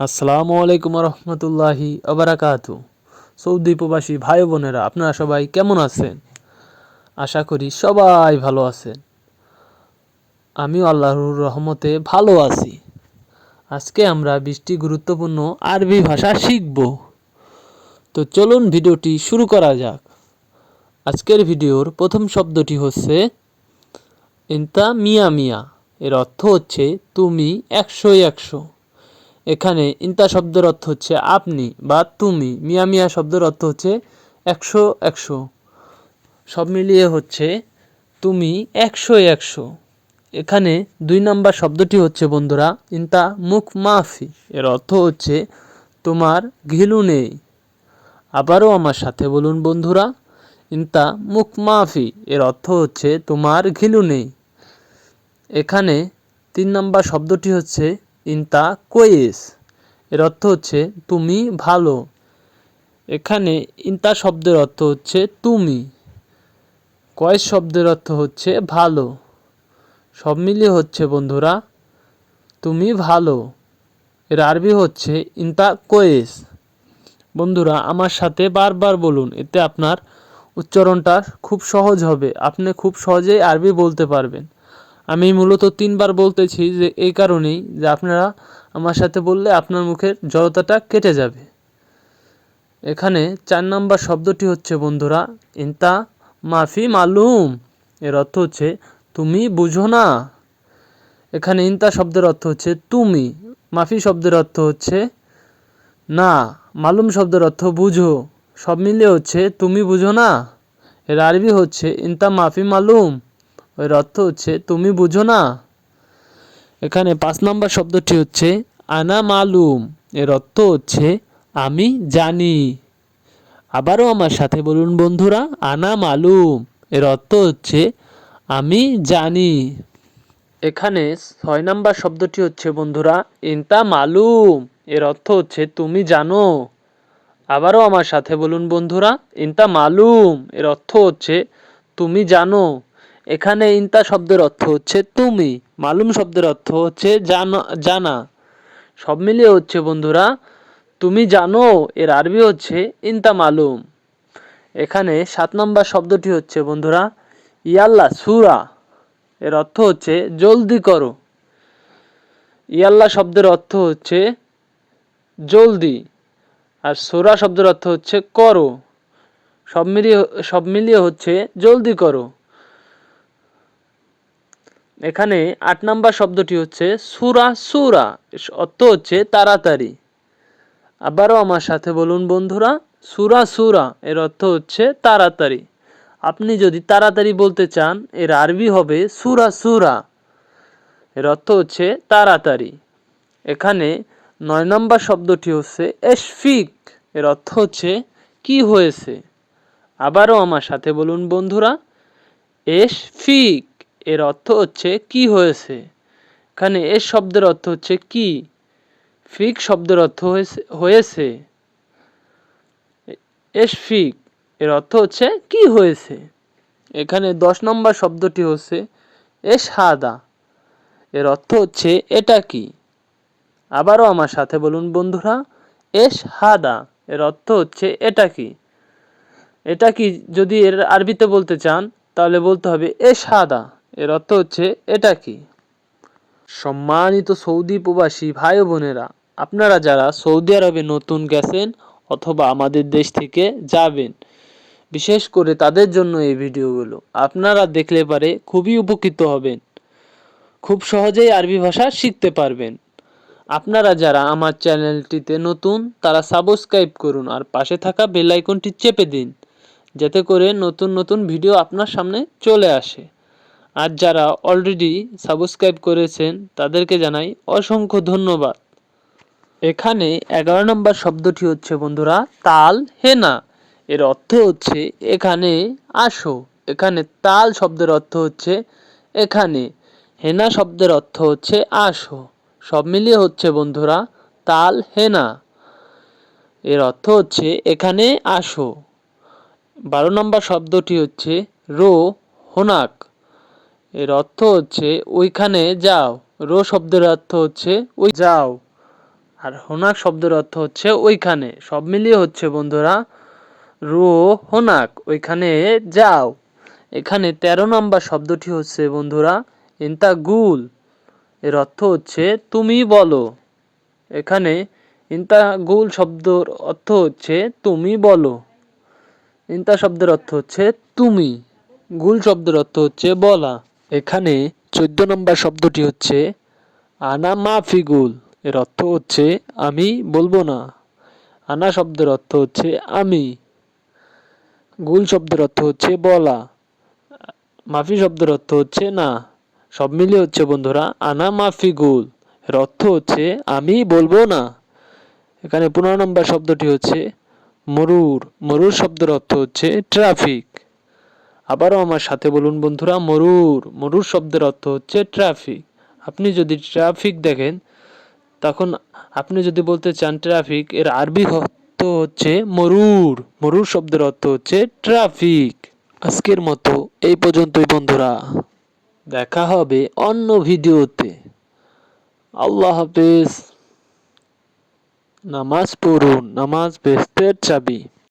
আসসালামু আলাইকুম রহমতুল্লাহি আবরাকাতু। সৌদি প্রবাসী ভাই বোনেরা, আপনারা সবাই কেমন আছেন? আশা করি সবাই ভালো আছেন। আমিও আল্লাহর রহমতে ভালো আছি। আজকে আমরা বৃষ্টি গুরুত্বপূর্ণ আরবি ভাষা শিখব। তো চলুন ভিডিওটি শুরু করা যাক। আজকের ভিডিওর প্রথম শব্দটি হচ্ছে ইন্তা মিয়া মিয়া। এর অর্থ হচ্ছে, তুমি একশো একশো। এখানে ইন্তা শব্দের অর্থ হচ্ছে আপনি বা তুমি। মিয়া মিয়া শব্দের অর্থ হচ্ছে একশো একশো। সব মিলিয়ে হচ্ছে তুমি একশো একশো। এখানে দুই নাম্বার শব্দটি হচ্ছে, বন্ধুরা, ইন্তা মুখ মাফি। এর অর্থ হচ্ছে তোমার ঘিলু নেই। আবারও আমার সাথে বলুন, বন্ধুরা, ইন্তা মুখ মাফি। এর অর্থ হচ্ছে তোমার ঘিলু নেই। এখানে তিন নাম্বার শব্দটি হচ্ছে ইন্তা কোয়েস। এর অর্থ হচ্ছে, তুমি ভালো। এখানে ইন্তা শব্দের অর্থ হচ্ছে, তুমি। কয়েস শব্দের অর্থ হচ্ছে, ভালো। সব মিলিয়ে হচ্ছে, বন্ধুরা, তুমি ভালো। এর আরবি হচ্ছে, ইন্তা কোয়েস। বন্ধুরা, আমার সাথে বারবার বলুন, এতে আপনার উচ্চারণটা খুব সহজ হবে। আপনি খুব সহজেই আরবি বলতে পারবেন। আমি মূলত তিনবার বলতেছি যে এই কারণেই যে আপনারা আমার সাথে বললে আপনার মুখের জড়তাটা কেটে যাবে। এখানে চার নাম্বার শব্দটি হচ্ছে, বন্ধুরা, ইন্তা মাফি মালুম। এর অর্থ হচ্ছে, তুমি বুঝো না। এখানে ইন্তা শব্দের অর্থ হচ্ছে, তুমি। মাফি শব্দের অর্থ হচ্ছে, না। মালুম শব্দের অর্থ বুঝো। সব মিলিয়ে হচ্ছে, তুমি বুঝো না। এর আরবি হচ্ছে, ইন্তা মাফি মালুম। এর অর্থ হচ্ছে, তুমি বুঝো না? এখানে পাঁচ নম্বর শব্দটি হচ্ছে, আনা মালুম। এর অর্থ হচ্ছে, আমি জানি। আবারও আমার সাথে বলুন বন্ধুরা, আনা মালুম। এর অর্থ হচ্ছে, আমি জানি। এখানে ছয় নাম্বার শব্দটি হচ্ছে, বন্ধুরা, ইন্তা মালুম। এর অর্থ হচ্ছে, তুমি জানো। আবারও আমার সাথে বলুন বন্ধুরা, ইন্তা মালুম। এর অর্থ হচ্ছে, তুমি জানো। এখানে ইন্তা শব্দের অর্থ হচ্ছে তুমি, মালুম শব্দের অর্থ হচ্ছে জানা জানা। সব মিলিয়ে হচ্ছে বন্ধুরা, তুমি জানো, এর আরবি হচ্ছে ইন্তা মালুম। এখানে সাত নম্বর শব্দটি হচ্ছে বন্ধুরা, ইয়াল্লা সুরা, এর অর্থ হচ্ছে জলদি করো। ইয়াল্লা শব্দের অর্থ হচ্ছে জলদি, আর সোরা শব্দের অর্থ হচ্ছে করো। সব মিলিয়ে সব মিলিয়ে হচ্ছে জলদি করো। এখানে আট নাম্বার শব্দটি হচ্ছে সুরা সুরা অর্থ হচ্ছে তাড়াতাড়ি। আবারও আমার সাথে বলুন বন্ধুরা, সুরা সুরা, এর অর্থ হচ্ছে তাড়াতাড়ি। আপনি যদি তাড়াতাড়ি বলতে চান, এর আরবি হবে সুরা সুরা, এর অর্থ হচ্ছে তাড়াতাড়ি। এখানে নয় নম্বর শব্দটি হচ্ছে এশফিক, এর অর্থ হচ্ছে কি হয়েছে? আবারও আমার সাথে বলুন বন্ধুরা, এশফিক এর অর্থ হচ্ছে কি হয়েছে? এখানে এস শব্দের অর্থ হচ্ছে কি? ফিক শব্দের অর্থ হয়েছে হয়েছে। এস ফিক, এর অর্থ হচ্ছে কি হয়েছে? এখানে দশ নম্বর শব্দটি হচ্ছে এস হাদা, এর অর্থ হচ্ছে এটা কি? আবারও আমার সাথে বলুন বন্ধুরা, এস হাদা, এর অর্থ হচ্ছে এটা কি? এটা কি যদি এর আরবিতে বলতে চান, তাহলে বলতে হবে এস হাদা। এর অর্থ হচ্ছে, এটা কি? সম্মানিত সৌদি প্রবাসী ভাই বোনেরা, আপনারা যারা সৌদি আরবে নতুন গেছেন অথবা আমাদের দেশ থেকে যাবেন, বিশেষ করে তাদের জন্য এই ভিডিওগুলো, আপনারা দেখলে পারে খুবই উপকৃত হবেন। খুব সহজেই আরবি ভাষা শিখতে পারবেন। আপনারা যারা আমার চ্যানেলটিতে নতুন, তারা সাবস্ক্রাইব করুন আর পাশে থাকা বেল আইকনটি চেপে দিন, যাতে করে নতুন নতুন ভিডিও আপনার সামনে চলে আসে। আর যারা অলরেডি সাবস্ক্রাইব করেছেন, তাদেরকে জানাই অসংখ্য ধন্যবাদ। এখানে এগারো নম্বর শব্দটি হচ্ছে, বন্ধুরা, তাল হেনা। এর অর্থ হচ্ছে, এখানে আসো। এখানে তাল শব্দের অর্থ হচ্ছে, এখানে। হেনা শব্দের অর্থ হচ্ছে, আসো। সব মিলিয়ে হচ্ছে, বন্ধুরা, তাল হেনা। এর অর্থ হচ্ছে, এখানে আসো। বারো নম্বর শব্দটি হচ্ছে, রো হোনাক। এর অর্থ হচ্ছে ওইখানে যাও। রো শব্দের অর্থ হচ্ছে ওই যাও। আর হোনাক শব্দের অর্থ হচ্ছে ওইখানে। সব মিলিয়ে হচ্ছে বন্ধুরা, রো হোনাক, ওইখানে যাও। এখানে তেরো নম্বর শব্দটি হচ্ছে বন্ধুরা ইন্তা গুল এর অর্থ হচ্ছে তুমি বলো। এখানে ইন্তা গুল শব্দর অর্থ হচ্ছে তুমি বলো। ইন্তা শব্দের অর্থ হচ্ছে তুমি। গুল শব্দের অর্থ হচ্ছে বলা। এখানে চোদ্দ নম্বর শব্দটি হচ্ছে আনা মাফি গুল এর অর্থ হচ্ছে আমি বলব না। আনা শব্দের অর্থ হচ্ছে আমি। গুল শব্দের অর্থ হচ্ছে বলা। মাফি শব্দের অর্থ হচ্ছে না। সব মিলিয়ে হচ্ছে বন্ধুরা আনা মাফি গুল এর অর্থ হচ্ছে আমি বলব না। এখানে পনেরো নম্বর শব্দটি হচ্ছে মরুর। মরুর শব্দের অর্থ হচ্ছে ট্রাফিক। আবারও আমার সাথে বলুন, বন্ধুরা, মরুর মরুর শব্দের অর্থ হচ্ছে ট্রাফিক আপনি যদি ট্রাফিক দেখেন, তখন আপনি যদি বলতে চান ট্রাফিক এর আরবি অর্থ হচ্ছে মরুর মরুর শব্দের অর্থ হচ্ছে ট্রাফিক আজকের মতো এই পর্যন্তই, বন্ধুরা। দেখা হবে অন্য ভিডিওতে। আল্লাহ হাফেজ। নামাজ পড়ুন, নামাজ বেস্তের চাবি।